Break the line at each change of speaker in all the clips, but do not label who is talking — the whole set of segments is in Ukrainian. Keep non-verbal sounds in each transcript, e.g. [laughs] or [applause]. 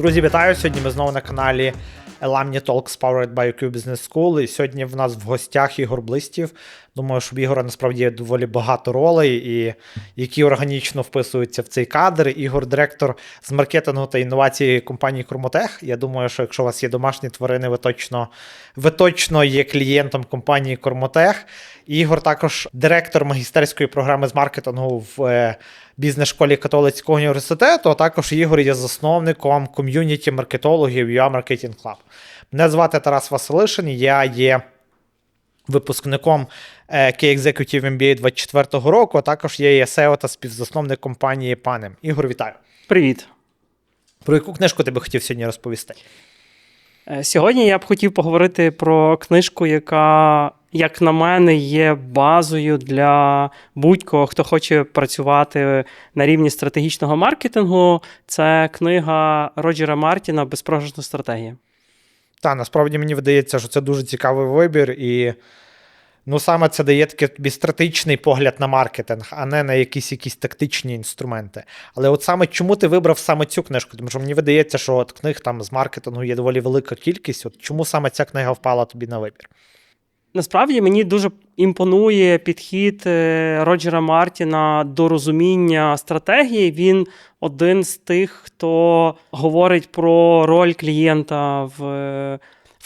Друзі, вітаю! Сьогодні ми знову на каналі Elamni Talks Powered by UQ Business School. І сьогодні в нас в гостях Ігор Блистів. Думаю, що в Ігора насправді є доволі багато ролей, і які органічно вписуються в цей кадр. Ігор, директор з маркетингу та інновації компанії Курмотех. Я думаю, що якщо у вас є домашні тварини, ви точно, ви точно є клієнтом компанії Курмотех. Ігор також директор магістерської програми з маркетингу в е, бізнес-школі католицького університету, а також Ігор є засновником ком'юніті маркетологів UA Marketing Club. Мене звати Тарас Василишин, я є випускником е, K-Executive MBA 24-го року, а також є SEO та співзасновник компанії Панем. Ігор, вітаю.
Привіт.
Про яку книжку ти би хотів сьогодні розповісти?
Е, Сьогодні я б хотів поговорити про книжку, яка, як на мене, є базою для будь-кого, хто хоче працювати на рівні стратегічного маркетингу. Це книга Роджера Мартіна Безпрограшна стратегія.
Та, насправді мені видається, що це дуже цікавий вибір, і ну, саме це дає такий тобі стратегічний погляд на маркетинг, а не на якісь якісь тактичні інструменти. Але от саме чому ти вибрав саме цю книжку? Тому що мені видається, що от книг там з маркетингу є доволі велика кількість. От чому саме ця книга впала тобі на вибір?
Насправді мені дуже імпонує підхід е, Роджера Мартіна до розуміння стратегії. Він один з тих, хто говорить про роль клієнта в, в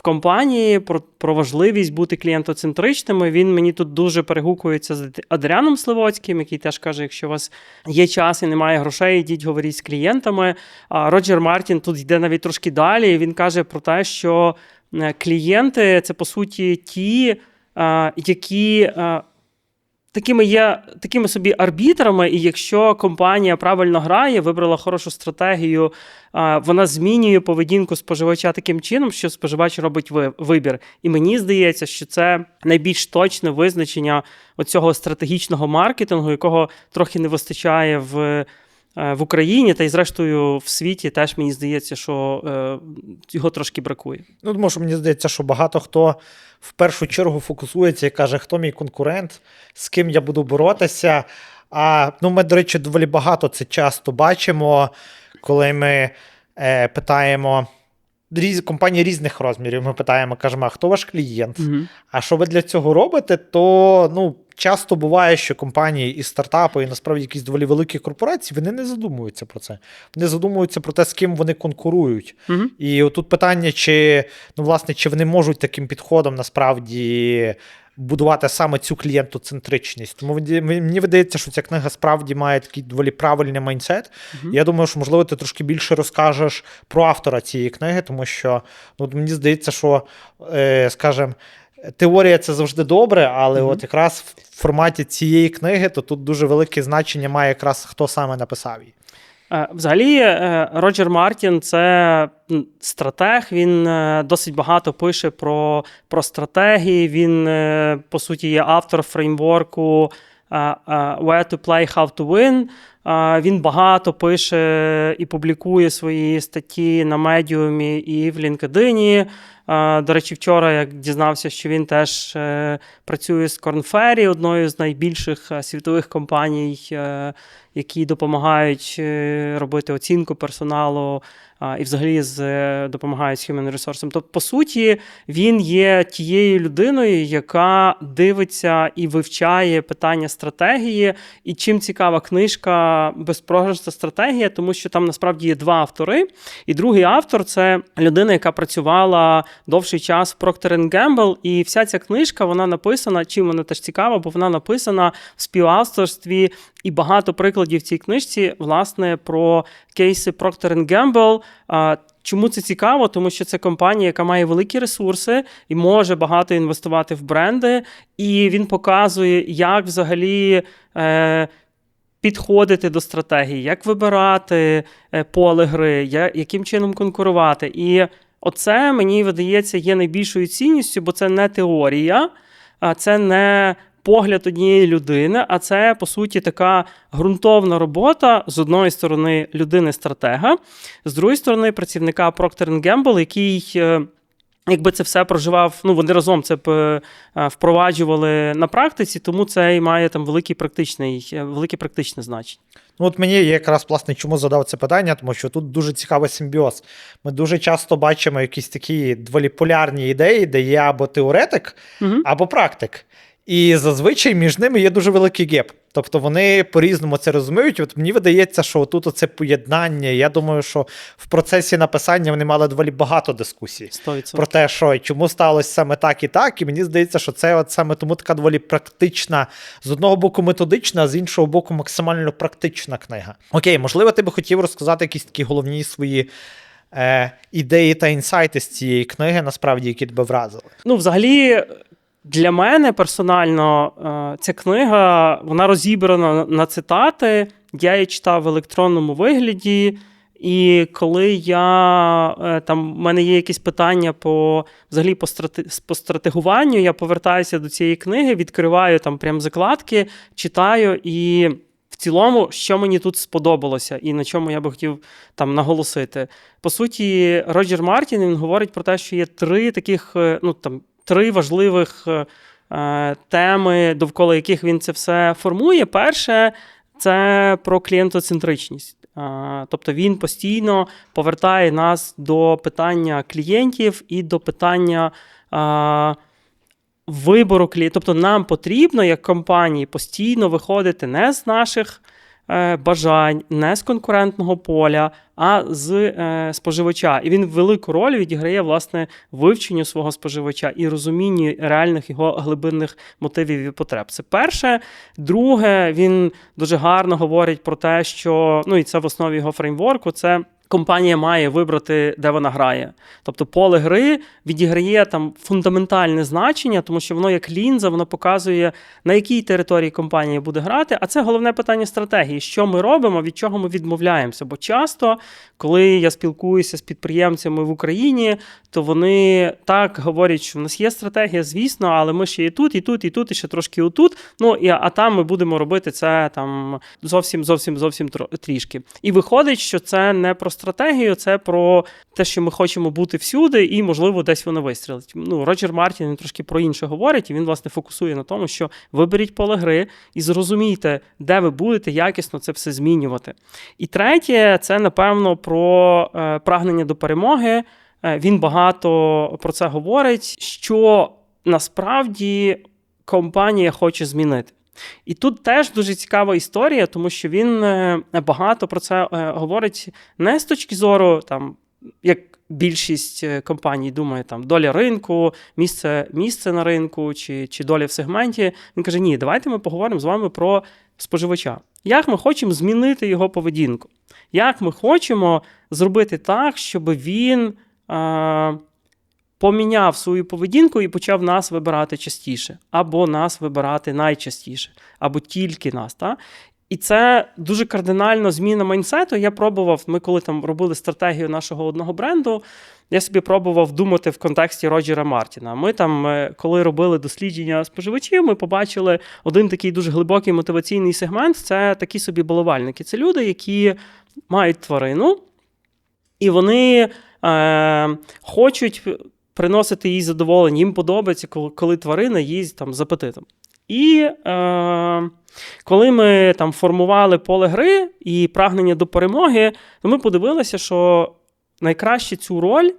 компанії, про, про важливість бути клієнтоцентричними. Він мені тут дуже перегукується з Адріаном Сливоцьким, який теж каже: якщо у вас є час і немає грошей, йдіть говоріть з клієнтами. А Роджер Мартін тут йде навіть трошки далі. Він каже про те, що е, клієнти це по суті ті, е, які. Такими є такими собі арбітрами, і якщо компанія правильно грає, вибрала хорошу стратегію, вона змінює поведінку споживача таким чином, що споживач робить ви- вибір. І мені здається, що це найбільш точне визначення оцього стратегічного маркетингу, якого трохи не вистачає в, в Україні, та й зрештою в світі теж мені здається, що е, його трошки бракує.
Ну, тому що мені здається, що багато хто в першу чергу фокусується і каже, хто мій конкурент, з ким я буду боротися. А ну, ми, до речі, доволі багато це часто бачимо, коли ми е, питаємо різ, компанії різних розмірів. Ми питаємо, кажемо, а хто ваш клієнт?
Угу.
А що ви для цього робите? То ну, часто буває, що компанії і стартапи, і насправді якісь доволі великі корпорації, вони не задумуються про це. Вони задумуються про те, з ким вони конкурують.
Угу.
І отут питання, чи ну, власне, чи вони можуть таким підходом насправді будувати саме цю клієнтоцентричність. Тому мені видається, що ця книга справді має такий доволі правильний майндсет.
Мгм.
Я думаю, що можливо ти трошки більше розкажеш про автора цієї книги, тому що ну, мені здається, що, е, скажімо, Теорія це завжди добре, але
Мгм.
от якраз в форматі цієї книги, то тут дуже велике значення має якраз хто саме написав її.
Е, Взагалі, е, Роджер Мартін це стратег. Він е, досить багато пише про, про стратегії. Він, по суті, є автор фреймворку Where to play, how to win. Він багато пише і публікує свої статті на медіумі і в LinkedIn. До речі, вчора я дізнався, що він теж е, працює з Ferry, одною з найбільших е, світових компаній, е, які допомагають робити оцінку персоналу і взагалі з, допомагають з human resource. Тобто, по суті, він є тією людиною, яка дивиться і вивчає питання стратегії. І чим цікава книжка Безпрограшна стратегія, тому що там насправді є два автори. І другий автор це людина, яка працювала довший час в Procter Gamble. І вся ця книжка вона написана, чим вона теж цікава, бо вона написана в співавторстві і багато прикладів в цій книжці, власне, про кейси Procter Gamble. Чому це цікаво? Тому що це компанія, яка має великі ресурси і може багато інвестувати в бренди. І він показує, як взагалі. Е, Підходити до стратегії, як вибирати е, поле гри, яким чином конкурувати. І оце мені видається є найбільшою цінністю, бо це не теорія, а це не погляд однієї людини, а це по суті така ґрунтовна робота з одної сторони людини-стратега, з другої сторони працівника Procter Gamble, який. Якби це все проживав, ну вони разом це б е, впроваджували на практиці, тому це і має там великий практичний, е, велике практичне значення.
Ну, от мені якраз власне чому задав це питання, тому що тут дуже цікавий симбіоз. Ми дуже часто бачимо якісь такі дволіполярні ідеї, де є або теоретик,
Угу.
або практик. І зазвичай між ними є дуже великий геп. Тобто вони по-різному це розуміють. От мені видається, що тут оце поєднання. Я думаю, що в процесі написання вони мали доволі багато дискусій.
100%.
Про те, що чому сталося саме так і так, і мені здається, що це от саме тому така доволі практична, з одного боку методична, а з іншого боку, максимально практична книга. Окей, можливо, ти би хотів розказати якісь такі головні свої е, ідеї та інсайти з цієї книги, насправді, які тебе вразили.
Ну, взагалі, для мене персонально е, ця книга вона розібрана на цитати. Я її читав в електронному вигляді. І коли я е, там в мене є якісь питання по взагалі по, страти, по стратегуванню, я повертаюся до цієї книги, відкриваю там прям закладки, читаю і. В цілому, що мені тут сподобалося, і на чому я би хотів там наголосити. По суті, Роджер Мартін він говорить про те, що є три таких, е, ну там три важливих е, е, теми, довкола яких він це все формує. Перше, це про клієнтоцентричність. Е, Тобто він постійно повертає нас до питання клієнтів і до питання. Вибору клієнтів. Тобто нам потрібно, як компанії, постійно виходити не з наших бажань, не з конкурентного поля, а з е, споживача. І він велику роль відіграє власне вивченню свого споживача і розумінню реальних його глибинних мотивів і потреб. Це перше. Друге, він дуже гарно говорить про те, що ну і це в основі його фреймворку. Це компанія має вибрати, де вона грає. Тобто поле гри відіграє там фундаментальне значення, тому що воно як лінза, воно показує, на якій території компанія буде грати. А це головне питання стратегії: що ми робимо, від чого ми відмовляємося. Бо часто, коли я спілкуюся з підприємцями в Україні, то вони так говорять, що в нас є стратегія, звісно, але ми ще і тут, і тут, і тут, і ще трошки отут. Ну і а там ми будемо робити це там зовсім, зовсім, зовсім трішки. І виходить, що це не про стратегію, це про те, що ми хочемо бути всюди, і можливо десь воно вистрілить. Ну, Роджер Мартін він трошки про інше говорить, і він власне фокусує на тому, що виберіть поле гри і зрозумійте, де ви будете якісно це все змінювати. І третє, це напевно про е, прагнення до перемоги. Е, Він багато про це говорить, що насправді компанія хоче змінити. І тут теж дуже цікава історія, тому що він е, багато про це е, говорить не з точки зору, там, як більшість е, компаній думає, там доля ринку, місце, місце на ринку чи, чи доля в сегменті. Він каже: ні, давайте ми поговоримо з вами про споживача. Як ми хочемо змінити його поведінку? Як ми хочемо зробити так, щоб він е, поміняв свою поведінку і почав нас вибирати частіше, або нас вибирати найчастіше, або тільки нас. Та? І це дуже кардинально зміна майнсету. Я пробував, ми коли там робили стратегію нашого одного бренду, я собі пробував думати в контексті Роджера Мартіна. Ми там, е, коли робили дослідження споживачів, ми побачили один такий дуже глибокий мотиваційний сегмент це такі собі балувальники. Це люди, які мають тварину, і вони е, хочуть приносити їй задоволення. Їм подобається, коли, тварина їсть там з апетитом. І е, коли ми там формували поле гри і прагнення до перемоги, то ми подивилися, що найкраще цю роль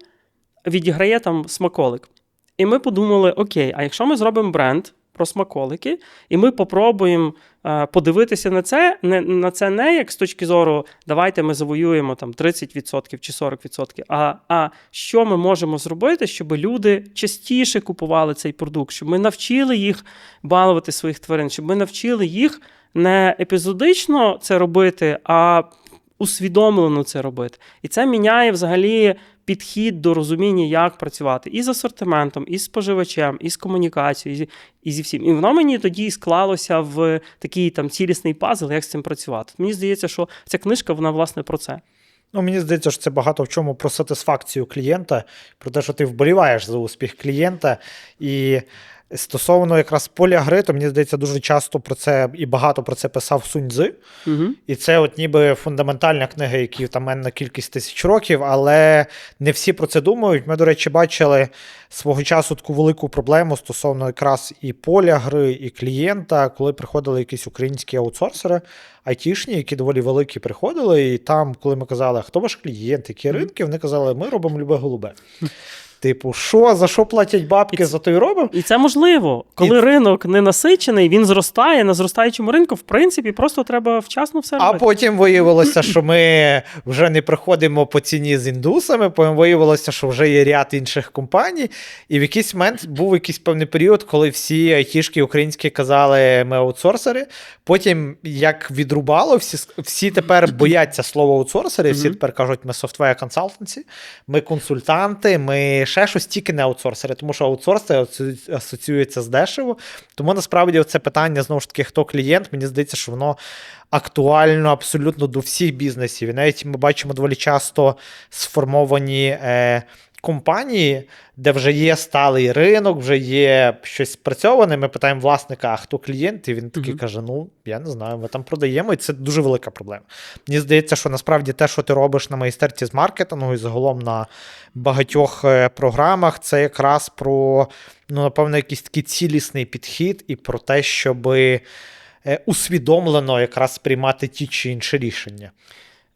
відіграє там смаколик. І ми подумали: окей, а якщо ми зробимо бренд про смаколики, і ми попробуємо е, подивитися на це, не, на це не як з точки зору, давайте ми завоюємо там 30% чи 40%, а, а що ми можемо зробити, щоб люди частіше купували цей продукт, щоб ми навчили їх балувати своїх тварин, щоб ми навчили їх не епізодично це робити, а усвідомлено це робити. І це міняє взагалі підхід до розуміння, як працювати і з асортиментом, і з споживачем, і з комунікацією, і і зі всім. І воно мені тоді склалося в такий там цілісний пазл, як з цим працювати. Мені здається, що ця книжка, вона власне про це.
Ну, мені здається, що це багато в чому про сатисфакцію клієнта, про те, що ти вболіваєш за успіх клієнта. І Стосовно якраз поля гри, то мені здається, дуже часто про це і багато про це писав Сунь Цзи.
Угу.
І це от ніби фундаментальна книга, які там мене на кількість тисяч років, але не всі про це думають. Ми, до речі, бачили свого часу таку велику проблему стосовно якраз і поля гри, і клієнта, коли приходили якісь українські аутсорсери, айтішні, які доволі великі приходили, і там, коли ми казали, хто ваш клієнт, які ринки, вони казали, ми робимо любе голубе. [laughs] Типу, що, за що платять бабки,
І
за то й робимо?
І це можливо, коли
І-
ринок не насичений, він зростає на зростаючому ринку. В принципі, просто треба вчасно все
А
робити.
потім виявилося, що ми вже не приходимо по ціні з індусами. Потім виявилося, що вже є ряд інших компаній. І в якийсь момент був якийсь певний період, коли всі айтішки українські казали, ми аутсорсери. Потім, як відрубало, всі, всі тепер бояться слова аутсорсери, всі тепер кажуть, ми software consultancy, ми консультанти, ми ще щось тільки не аутсорсери, тому що аутсорси асоціюється з дешево. Тому насправді це питання знову ж таки, хто клієнт, мені здається, що воно актуально абсолютно до всіх бізнесів. І навіть ми бачимо доволі часто сформовані е, компанії, де вже є сталий ринок, вже є щось спрацьоване. Ми питаємо власника, а хто клієнт? І він такий
Мгм.
каже: Ну, я не знаю, ми там продаємо, і це дуже велика проблема. Мені здається, що насправді те, що ти робиш на майстерці з маркетингу і загалом на багатьох е, програмах, це якраз про, ну, напевно, якийсь такий цілісний підхід і про те, щоби е, усвідомлено якраз приймати ті чи інші рішення.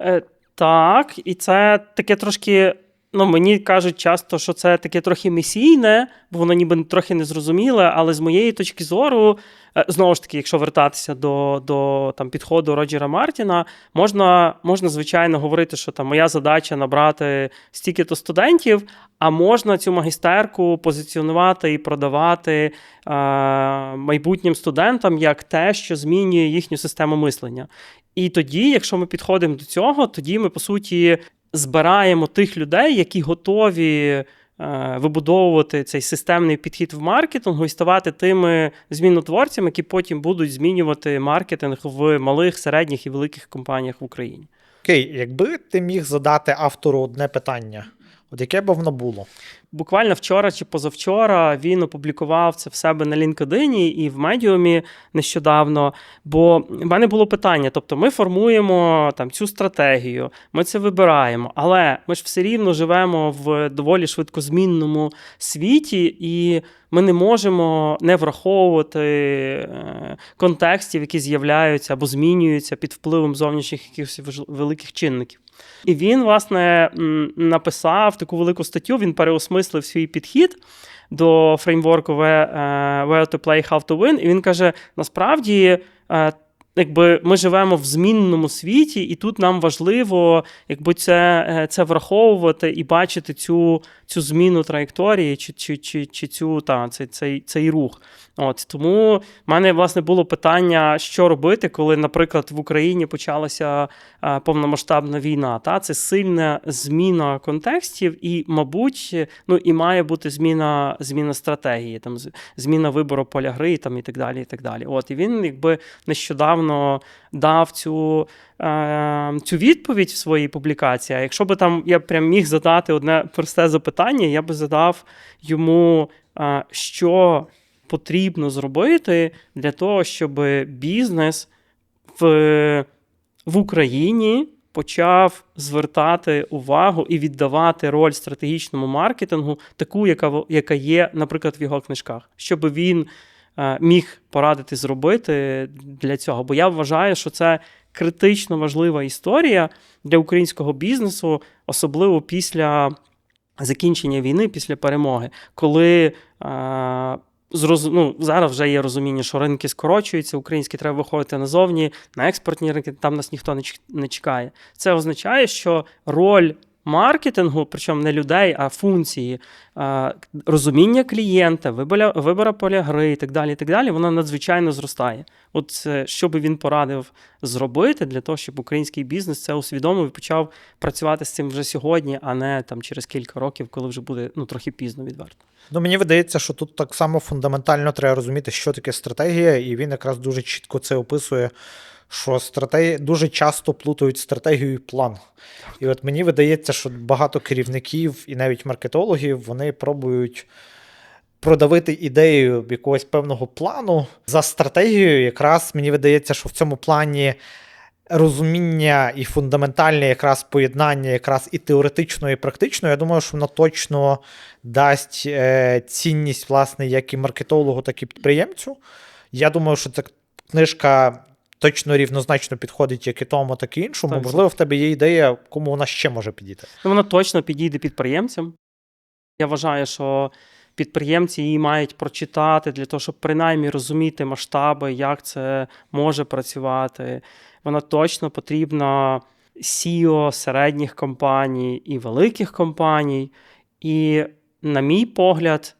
Е, так, і це таке трошки. Ну, мені кажуть часто, що це таке трохи місійне, бо воно ніби трохи незрозуміле, але з моєї точки зору, е, знову ж таки, якщо вертатися до, до там, підходу Роджера Мартіна, можна, можна, звичайно, говорити, що там моя задача набрати стільки-то студентів, а можна цю магістерку позиціонувати і продавати е, майбутнім студентам як те, що змінює їхню систему мислення. І тоді, якщо ми підходимо до цього, тоді ми по суті збираємо тих людей, які готові е, вибудовувати цей системний підхід в маркетингу і ставати тими змінотворцями, які потім будуть змінювати маркетинг в малих, середніх і великих компаніях в Україні.
Окей, якби ти міг задати автору одне питання, от яке б воно було?
Буквально вчора чи позавчора він опублікував це в себе на LinkedIn і в медіумі нещодавно. Бо в мене було питання: тобто, ми формуємо там цю стратегію, ми це вибираємо, але ми ж все рівно живемо в доволі швидкозмінному світі, і ми не можемо не враховувати е, контекстів, які з'являються або змінюються під впливом зовнішніх якихось великих чинників. І він, власне, написав таку велику статтю, він переосмислив свій підхід до фреймворку Where, е, to Play, How to Win. І він каже: насправді. Якби ми живемо в змінному світі, і тут нам важливо якби це, е, це враховувати і бачити цю, цю зміну траєкторії, чи, чи, чи, чи цю та, цей, цей, цей рух. От тому в мене власне було питання, що робити, коли, наприклад, в Україні почалася е, повномасштабна війна. Та це сильна зміна контекстів, і, мабуть, ну і має бути зміна, зміна стратегії, там зміна вибору поля гри, там і так далі. І так далі. От і він якби нещодавно дав цю. е, Цю відповідь в своїй публікації. А якщо би там я прям міг задати одне просте запитання, я би задав йому, е, що потрібно зробити для того, щоб бізнес в, в Україні почав звертати увагу і віддавати роль стратегічному маркетингу, таку, яка, яка є, наприклад, в його книжках, щоб він міг порадити зробити для цього. Бо я вважаю, що це критично важлива історія для українського бізнесу, особливо після закінчення війни, після перемоги, коли. е, Ну, зараз вже є розуміння, що ринки скорочуються, українські треба виходити назовні, на експортні ринки, там нас ніхто не чекає. Це означає, що роль маркетингу, причому не людей, а функції, розуміння клієнта, вибора, вибора поля гри і так далі, і так далі, вона надзвичайно зростає. От е, що би він порадив зробити для того, щоб український бізнес це усвідомив і почав працювати з цим вже сьогодні, а не там через кілька років, коли вже буде ну, трохи пізно відверто.
Ну, мені видається, що тут так само фундаментально треба розуміти, що таке стратегія, і він якраз дуже чітко це описує, що стратегії дуже часто плутають стратегію і план. І от мені видається, що багато керівників і навіть маркетологів вони пробують продавити ідею якогось певного плану за стратегією, якраз мені видається, що в цьому плані розуміння і фундаментальне якраз поєднання якраз і теоретичного, і практичного, я думаю, що воно точно дасть е, цінність, власне, як і маркетологу, так і підприємцю. Я думаю, що ця книжка точно рівнозначно підходить як і тому, так і іншому.
Так,
Можливо, в тебе є ідея, кому вона ще може підійти.
Ну, Вона точно підійде підприємцям. Я вважаю, що підприємці її мають прочитати для того, щоб принаймні розуміти масштаби, як це може працювати. Вона точно потрібна CEO середніх компаній і великих компаній. І, на мій погляд,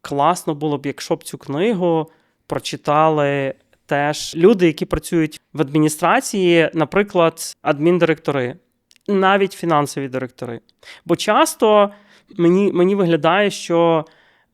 класно було б, якщо б цю книгу прочитали теж люди, які працюють в адміністрації, наприклад, адміндиректори, навіть фінансові директори. Бо часто мені, мені виглядає, що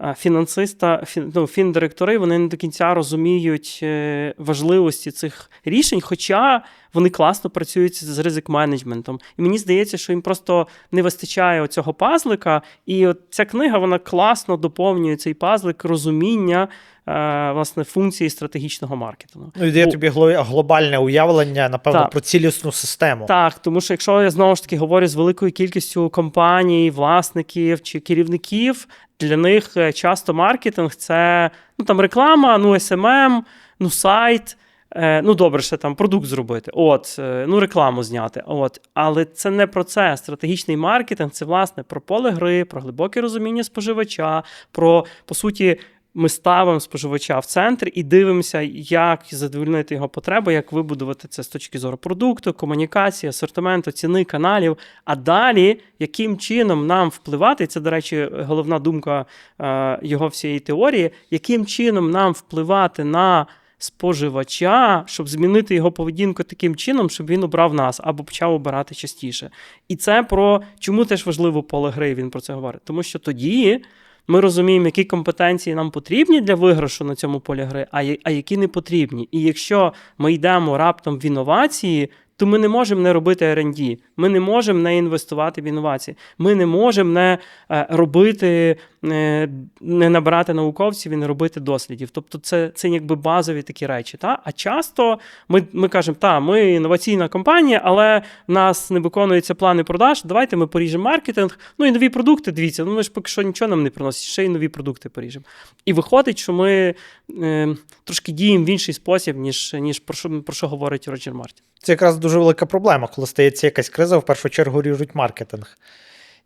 е, фінансиста, фін, ну, фіндиректори вони не до кінця розуміють е, важливості цих рішень, хоча вони класно працюють з ризик менеджментом. І мені здається, що їм просто не вистачає оцього пазлика. І от ця книга вона класно доповнює цей пазлик розуміння власне функції стратегічного маркетингу.
Ну, і дає
Бо-
тобі глобальне уявлення, напевно,
Так.
про цілісну систему.
Так, тому що якщо я знову ж таки говорю з великою кількістю компаній, власників чи керівників, для них е, часто маркетинг це ну там реклама, ну SMM, ну сайт. е, Ну, добре, ще там продукт зробити, от, е, ну, рекламу зняти. От. Але це не про це. Стратегічний маркетинг це власне про поле гри, про глибоке розуміння споживача, про по суті. Ми ставимо споживача в центр і дивимося, як задовольнити його потреби, як вибудувати це з точки зору продукту, комунікації, асортименту, ціни, каналів. А далі, яким чином нам впливати, це, до речі, головна думка е, його всієї теорії, яким чином нам впливати на споживача, щоб змінити його поведінку таким чином, щоб він обрав нас або почав обирати частіше. І це про чому теж важливо поле гри, він про це говорить. Тому що тоді ми розуміємо, які компетенції нам потрібні для виграшу на цьому полі гри, а, які не потрібні. І якщо ми йдемо раптом в інновації, то ми не можемо не робити R&D, ми не можемо не інвестувати в інновації, ми не можемо не е, робити, не набирати науковців і не робити дослідів. Тобто, це, це якби базові такі речі. Та? А часто ми, ми кажемо, та, ми інноваційна компанія, але в нас не виконуються плани продаж. Давайте ми поріжемо маркетинг. Ну і нові продукти, дивіться, ну ми ж поки що нічого нам не приносить, ще й нові продукти поріжемо. І виходить, що ми е, трошки діємо в інший спосіб, ніж, ніж про, що, про що говорить Роджер Мартін.
Це якраз дуже велика проблема, коли стається якась криза, в першу чергу ріжуть маркетинг.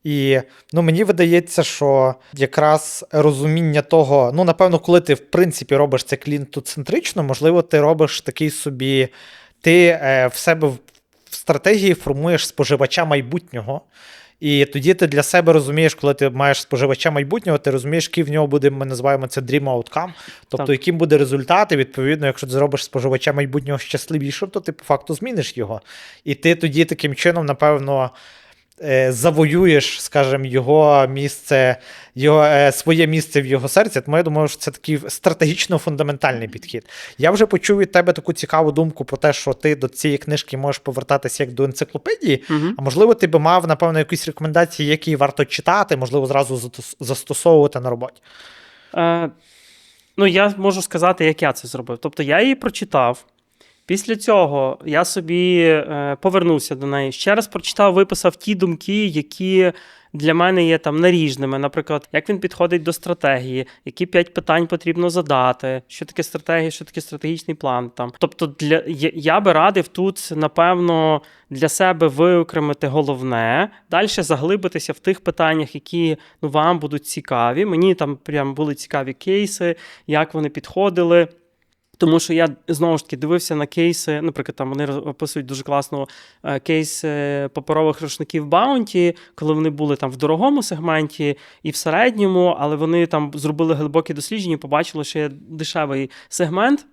І ну, мені видається, що якраз розуміння того, ну, напевно, коли ти в принципі робиш це клієнтоцентрично, можливо, ти робиш такий собі, ти е, в себе в, стратегії формуєш споживача майбутнього. І тоді ти для себе розумієш, коли ти маєш споживача майбутнього, ти розумієш, який в нього буде, ми називаємо це dream outcome, тобто
Так.
яким буде результат, і відповідно, якщо ти зробиш споживача майбутнього щасливішим, то ти по факту зміниш його. І ти тоді таким чином, напевно, завоюєш, скажімо, його місце, його, е, своє місце в його серці. Тому я думаю, що це такий стратегічно фундаментальний підхід. Я вже почув від тебе таку цікаву думку про те, що ти до цієї книжки можеш повертатися як до енциклопедії.
Угу.
А можливо, ти би мав, напевно, якісь рекомендації, які варто читати, можливо, зразу застосовувати на роботі.
Е, ну, я можу сказати, як я це зробив. Тобто я її прочитав. Після цього я собі е, повернувся до неї. Ще раз прочитав, виписав ті думки, які для мене є там наріжними. Наприклад, як він підходить до стратегії, які п'ять питань потрібно задати, що таке стратегія, що таке стратегічний план. Там. Тобто, для, я, би радив тут, напевно, для себе виокремити головне, далі заглибитися в тих питаннях, які ну, вам будуть цікаві. Мені там прям були цікаві кейси, як вони підходили. Тому що я знову ж таки дивився на кейси, наприклад, там вони описують дуже класно е, кейс паперових рушників Bounty, коли вони були там в дорогому сегменті і в середньому, але вони там зробили глибокі дослідження, побачили, що є дешевий сегмент.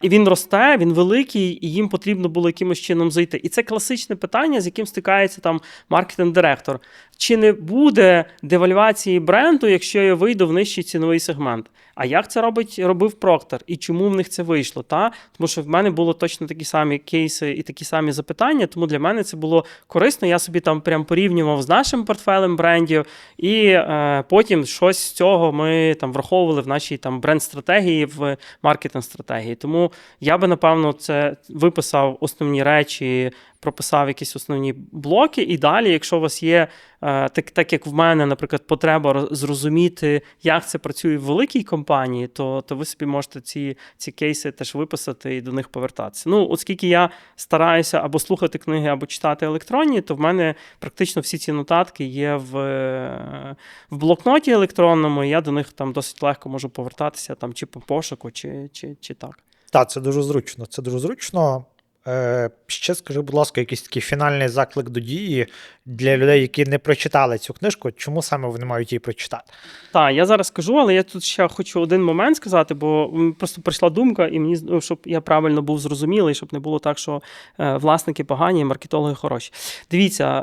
І він росте, він великий, і їм потрібно було якимось чином зайти. І це класичне питання, з яким стикається там маркетинг-директор. Чи не буде девальвації бренду, якщо я вийду в нижчий ціновий сегмент? А як це робить робив Проктор? І чому в них це вийшло? Та? Тому що в мене було точно такі самі кейси і такі самі запитання, тому для мене це було корисно. Я собі там прям порівнював з нашим портфелем брендів, і е, потім щось з цього ми там враховували в нашій там бренд-стратегії, в маркетинг-стратегії. Тому я би напевно це виписав основні речі, прописав якісь основні блоки, і далі, якщо у вас є, е, так, так як в мене, наприклад, потреба зрозуміти, як це працює в великій компанії, то, то ви собі можете ці, ці кейси теж виписати і до них повертатися. Ну, оскільки я стараюся або слухати книги, або читати електронні, то в мене практично всі ці нотатки є в, е, в блокноті електронному, і я до них там досить легко можу повертатися там, чи по пошуку, чи, чи, чи так.
Так, це дуже зручно. Це дуже зручно. Е, ще скажи, будь ласка, якийсь такий фінальний заклик до дії для людей, які не прочитали цю книжку. Чому саме вони мають її прочитати?
Так, я зараз скажу, але я тут ще хочу один момент сказати, бо просто прийшла думка, і мені ну, щоб я правильно був зрозумілий, щоб не було так, що е, власники погані, маркетологи хороші. Дивіться,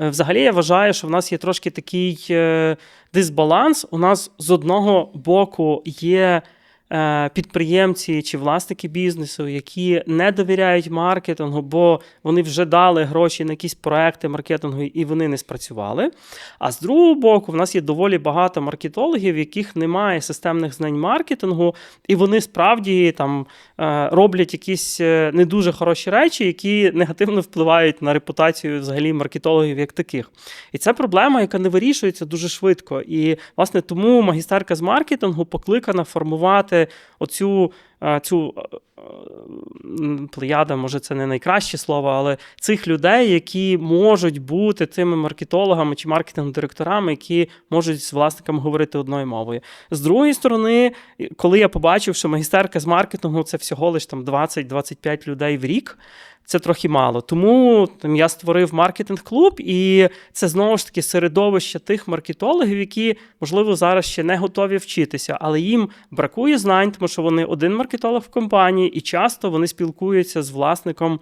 е, взагалі я вважаю, що в нас є трошки такий дисбаланс. У нас з одного боку є. Е, Підприємці чи власники бізнесу, які не довіряють маркетингу, бо вони вже дали гроші на якісь проекти маркетингу і вони не спрацювали. А з другого боку, в нас є доволі багато маркетологів, яких немає системних знань маркетингу, і вони справді там е, роблять якісь е, не дуже хороші речі, які негативно впливають на репутацію взагалі маркетологів як таких. І це проблема, яка не вирішується дуже швидко. І власне тому магістерка з маркетингу покликана формувати оцю. Е, Цю е, плеяда, може, це не найкраще слово, але цих людей, які можуть бути тими маркетологами чи маркетинг-директорами, які можуть з власниками говорити одною мовою. З другої сторони, коли я побачив, що магістерка з маркетингу це всього лиш там 20-25 людей в рік. Це трохи мало. Тому там, я створив маркетинг-клуб, і це знову ж таки середовище тих маркетологів, які, можливо, зараз ще не готові вчитися, але їм бракує знань, тому що вони один маркетолог в компанії, і часто вони спілкуються з власником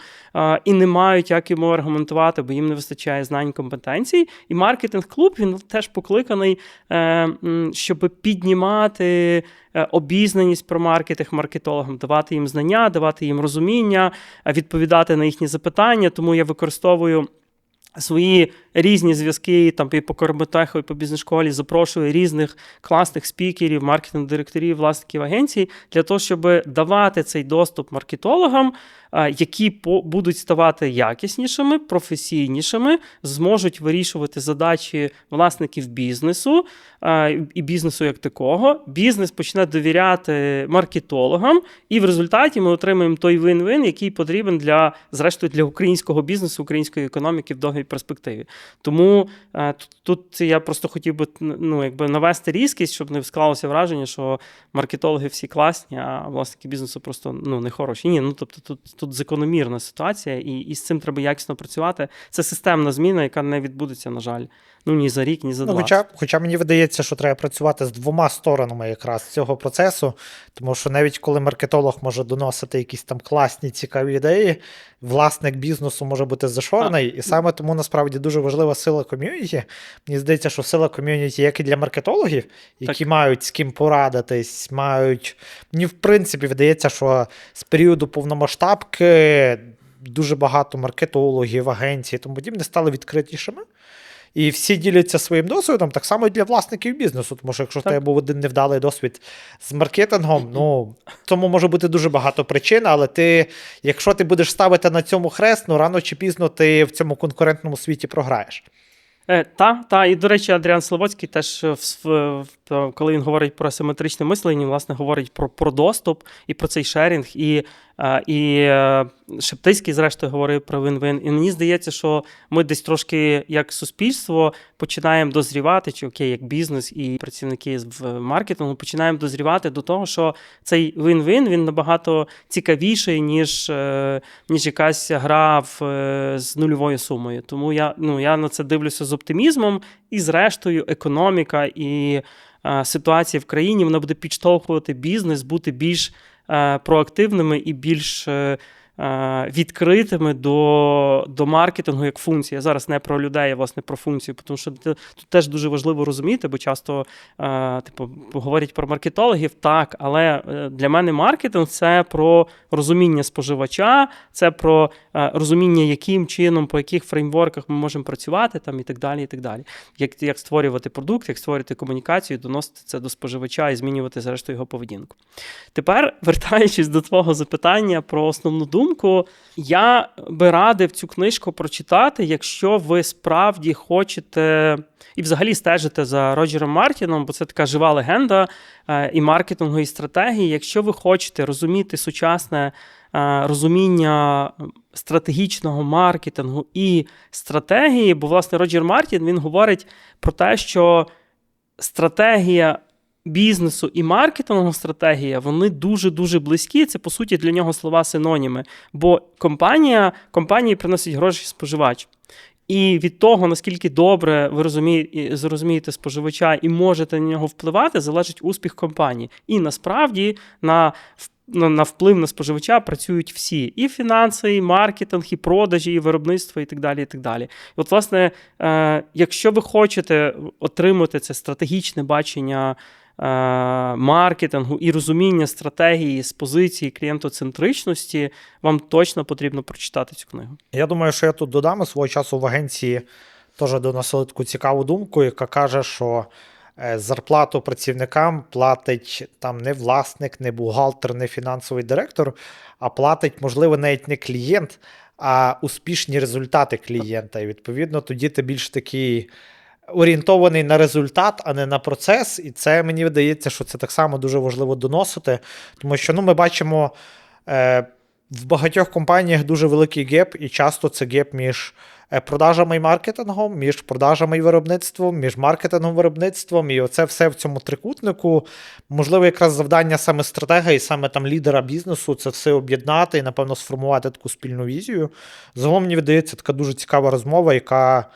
і не мають як йому аргументувати, бо їм не вистачає знань компетенцій. І маркетинг-клуб він теж покликаний, е, щоб піднімати е, обізнаність про маркетинг маркетологам, давати їм знання, давати їм розуміння, відповідати на їхні запитання. Тому я використовую. Свої різні зв'язки там і по Корботеху, і по бізнес-школі запрошую різних класних спікерів, маркетинг-директорів, власників агенцій для того, щоб давати цей доступ маркетологам, які по- будуть ставати якіснішими, професійнішими, зможуть вирішувати задачі власників бізнесу і бізнесу як такого. Бізнес почне довіряти маркетологам, і в результаті ми отримаємо той вин-вин, який потрібен для зрештою для українського бізнесу, української економіки в довгій перспективі. Тому е, тут, тут я просто хотів би ну, якби навести різкість, щоб не склалося враження, що маркетологи всі класні, а власники бізнесу просто ну, не хороші. Ні, ну тобто тут, тут закономірна ситуація, і, і з цим треба якісно працювати. Це системна зміна, яка не відбудеться, на жаль, ну ні за рік, ні за
Ну,
два.
хоча, хоча мені видається, що треба працювати з двома сторонами якраз цього процесу, тому що навіть коли маркетолог може доносити якісь там класні, цікаві ідеї, власник бізнесу може бути зашорений, і саме тому насправді дуже важлива сила ком'юніті. Мені здається, що сила ком'юніті, як і для маркетологів, які мають з ким порадитись, мають. Мені, в принципі, видається, що з періоду повномасштабки дуже багато маркетологів, агенцій і тому подібне стали відкритішими. І всі діляться своїм досвідом, так само і для власників бізнесу. Тому що якщо в тебе був один невдалий досвід з маркетингом, ну тому може бути дуже багато причин, але ти, якщо ти будеш ставити на цьому хрест, ну рано чи пізно ти в цьому конкурентному світі програєш.
Е, та, та, і до речі, Адріан Слободський теж, в, в, в- коли він говорить про асиметричне мислення, власне, говорить про, про доступ і про цей шерінг. І, е, і е, Шептицький, зрештою, говорив про вин-вин. І мені здається, що ми десь трошки, як суспільство, починаємо дозрівати, чи окей, як бізнес і працівники в маркетингу, починаємо дозрівати до того, що цей вин-вин він набагато цікавіший, ніж, е, ніж якась гра в, з нульовою сумою. Тому я, ну, я на це дивлюся з оптимізмом, і зрештою, економіка і е, ситуація в країні вона буде підштовхувати бізнес бути більш е, проактивними і більш е, відкритими до, до маркетингу як функції. Я зараз не про людей, а власне про функцію, тому що тут теж дуже важливо розуміти, бо часто е, типу, говорять про маркетологів, так, але е, для мене маркетинг це про розуміння споживача, це про е, розуміння, яким чином, по яких фреймворках ми можемо працювати там, і так далі. і так далі. Як, як створювати продукт, як створювати комунікацію, доносити це до споживача і змінювати зрештою його поведінку. Тепер, [laughs] вертаючись до твого запитання про основну думку, я би радив цю книжку прочитати, якщо ви справді хочете і взагалі стежите за Роджером Мартіном, бо це така жива легенда е, і маркетингу, і стратегії. Якщо ви хочете розуміти сучасне е, розуміння стратегічного маркетингу і стратегії, бо власне Роджер Мартін він говорить про те, що стратегія бізнесу і маркетингова стратегія вони дуже дуже близькі. Це по суті для нього слова синоніми. Бо компанія компанії приносить гроші споживач. І від того, наскільки добре ви розуміє, зрозумієте споживача і можете на нього впливати, залежить успіх компанії. І насправді на, на, вплив на споживача працюють всі: і фінанси, і маркетинг, і продажі, і виробництво, і так далі. І так далі. І от, власне, е, якщо ви хочете отримати це стратегічне бачення. Е, Маркетингу і розуміння стратегії з позиції клієнтоцентричності, вам точно потрібно прочитати цю книгу.
Я думаю, що я тут додам свого часу в агенції теж доносили таку цікаву думку, яка каже, що е, зарплату працівникам платить там не власник, не бухгалтер, не фінансовий директор, а платить, можливо, навіть не клієнт, а успішні результати клієнта. І відповідно тоді ти більш такий. Орієнтований на результат, а не на процес, і це мені видається, що це так само дуже важливо доносити, тому що ну, ми бачимо е, в багатьох компаніях дуже великий геп, і часто це геп між е, продажами і маркетингом, між продажами і виробництвом, між маркетингом і виробництвом. І оце все в цьому трикутнику. Можливо, якраз завдання саме стратега і саме там лідера бізнесу це все об'єднати і, напевно, сформувати таку спільну візію. Загалом мені видається така дуже цікава розмова, яка.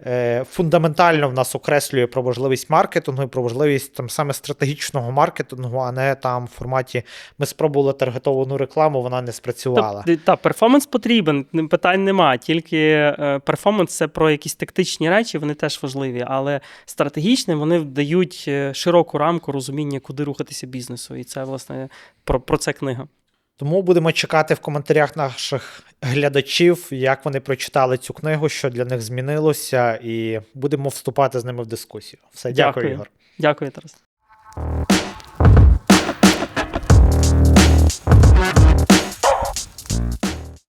Е, Фундаментально в нас окреслює про важливість маркетингу і про важливість там саме стратегічного маркетингу, а не там в форматі ми спробували таргетовану рекламу, вона не спрацювала.
Та, та, перформанс потрібен, питань нема. Тільки е, перформанс це про якісь тактичні речі, вони теж важливі, але стратегічні вони дають е, широку рамку розуміння, куди рухатися бізнесу. І це, власне, про, про це книга.
Тому будемо чекати в коментарях наших глядачів, як вони прочитали цю книгу, що для них змінилося, і будемо вступати з ними в дискусію. Все, дякую,
Дякую.
Ігор.
Дякую, Тарас.